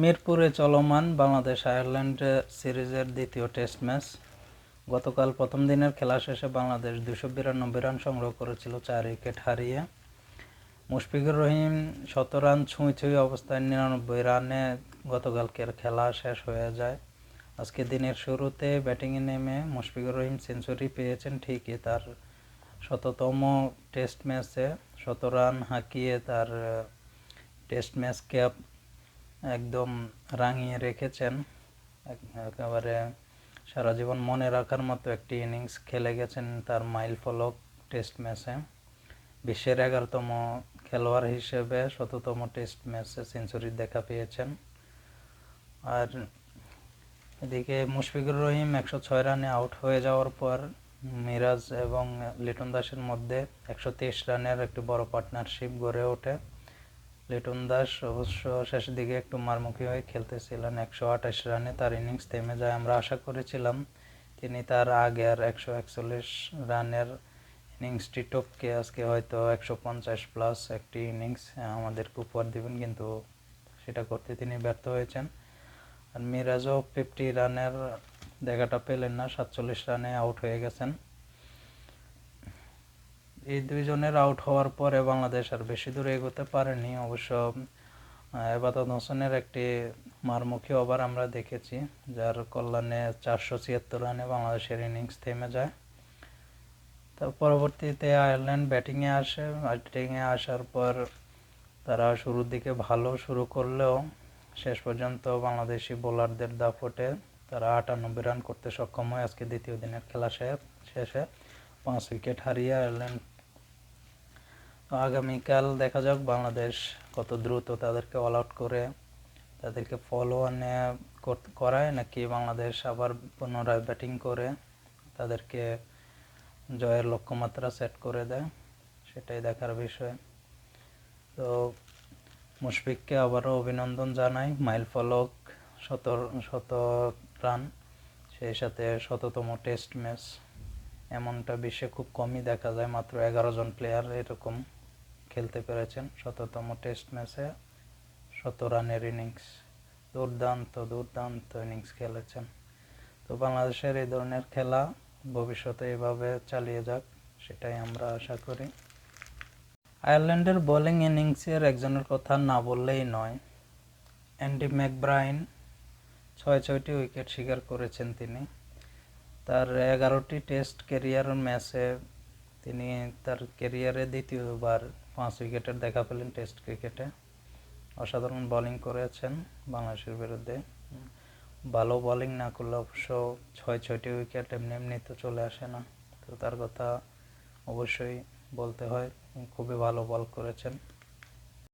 মিরপুরে চলমান বাংলাদেশ আয়ারল্যান্ড সিরিজের দ্বিতীয় টেস্ট ম্যাচ। গতকাল প্রথম দিনের খেলা শেষে বাংলাদেশ দুশো বিরানব্বই রান সংগ্রহ করেছিল, চার উইকেট হারিয়ে। মুশফিকুর রহিম শত রান, ছুঁই ছুঁই অবস্থায় নিরানব্বই রানে গতকালকের খেলা শেষ হয়ে যায়। আজকে দিনের শুরুতে ব্যাটিংয়ে নেমে মুশফিকুর রহিম সেঞ্চুরি পেয়েছেন ঠিকই। তার শততম টেস্ট ম্যাচে শত রান হাঁকিয়ে তার টেস্ট ম্যাচ ক্যাপ একদম রাঙিয়ে রেখেছেন। একেবারে সারা জীবন মনে রাখার মতো একটি ইনিংস খেলে গেছেন তার মাইল ফলক টেস্ট ম্যাচে বিশ্বের এগারোতম খেলোয়াড় হিসেবে শততম টেস্ট ম্যাচে সেঞ্চুরির দেখা পেয়েছেন। আর এদিকে মুশফিকুর রহিম একশো ছয় রানে আউট হয়ে যাওয়ার পর মিরাজ এবং লিটন দাসের মধ্যে একশো তেইশ রানের একটি বড় পার্টনারশিপ গড়ে ওঠে। লিটন দাস অবশ্য শেষের দিকে একটু মারমুখী হয়ে খেলতেছিলেন একশো আঠাশ রানে। তার ইনিংস থেমে যায় আমরা আশা করেছিলাম। তিনি তার আগের একশো একচল্লিশ রানের ইনিংসটি টপকে। আজকে হয়তো একশো পঞ্চাশ প্লাস একটি ইনিংস আমাদেরকে উপহার দেবেন, কিন্তু সেটা করতে তিনি ব্যর্থ হয়েছেন। আর মিরাজও ফিফটি রানের দেখাটা পেলেন না, সাতচল্লিশ রানে আউট হয়ে গেছেন। এই দুইজনের আউট হওয়ার পরে বাংলাদেশ আর বেশি দূরে এগোতে পারেনি। অবশ্য এবাদত হোসেনের একটি মারমুখী ওভার আমরা দেখেছি, যার কল্যাণে চারশো ছিয়াত্তর রানে বাংলাদেশের ইনিংস থেমে যায়। তার পরবর্তীতে আয়ারল্যান্ড ব্যাটিংয়ে আসে। ব্যাটিংয়ে আসার পর তারা শুরুর দিকে ভালো শুরু করলেও শেষ পর্যন্ত বাংলাদেশি বোলারদের দাপটে তারা আটানব্বই রান করতে সক্ষম হয়। আজকে দ্বিতীয় দিনের খেলা শে- শেষে পাঁচ উইকেট হারিয়ে আয়ারল্যান্ড তো আগামীকাল দেখা যাক বাংলাদেশ কত দ্রুত তাদেরকে অল আউট করে, তাদেরকে ফলো আনে করায়, নাকি বাংলাদেশ আবার পুনরায় ব্যাটিং করে, তাদেরকে জয়ের লক্ষ্যমাত্রা সেট করে দেয়, সেটাই দেখার বিষয়। তো মুশফিককে আবারও অভিনন্দন জানাই মাইল ফলক শত শত রান সেই সাথে শততম টেস্ট ম্যাচ এমনটা বিশ্বে খুব কমই দেখা যায়, মাত্র এগারো জন প্লেয়ার এরকম। খেলতে পেরেছেন। শততম টেস্ট ম্যাচে শত রানের ইনিংস, দুর্দান্ত দুর্দান্ত ইনিংস খেলেছেন। তো বাংলাদেশের এই ধরনের খেলা ভবিষ্যতে এভাবে চালিয়ে যাক, সেটাই আমরা আশা করি। আয়ারল্যান্ডের বোলিং ইনিংসের একজনের কথা না বললেই নয়, অ্যান্ডি ম্যাকব্রাইন ছয় ছয়টি উইকেট শিকার করেছেন তিনি। তার এগারোটি টেস্ট ক্যারিয়ার ম্যাচে তিনি তার কেরিয়ারে দ্বিতীয়বার পাঁচ উইকেটের দেখা পেলেন টেস্ট ক্রিকেটে। অসাধারণ বোলিং করেছেন বাংলাদেশের বিরুদ্ধে। ভালো বোলিং না করলে অবশ্য ছয়, ছয়টি উইকেট এমনি এমনি তো চলে আসে না। তো তার কথা অবশ্যই বলতে হয়। খুবই ভালো বল করেছেন।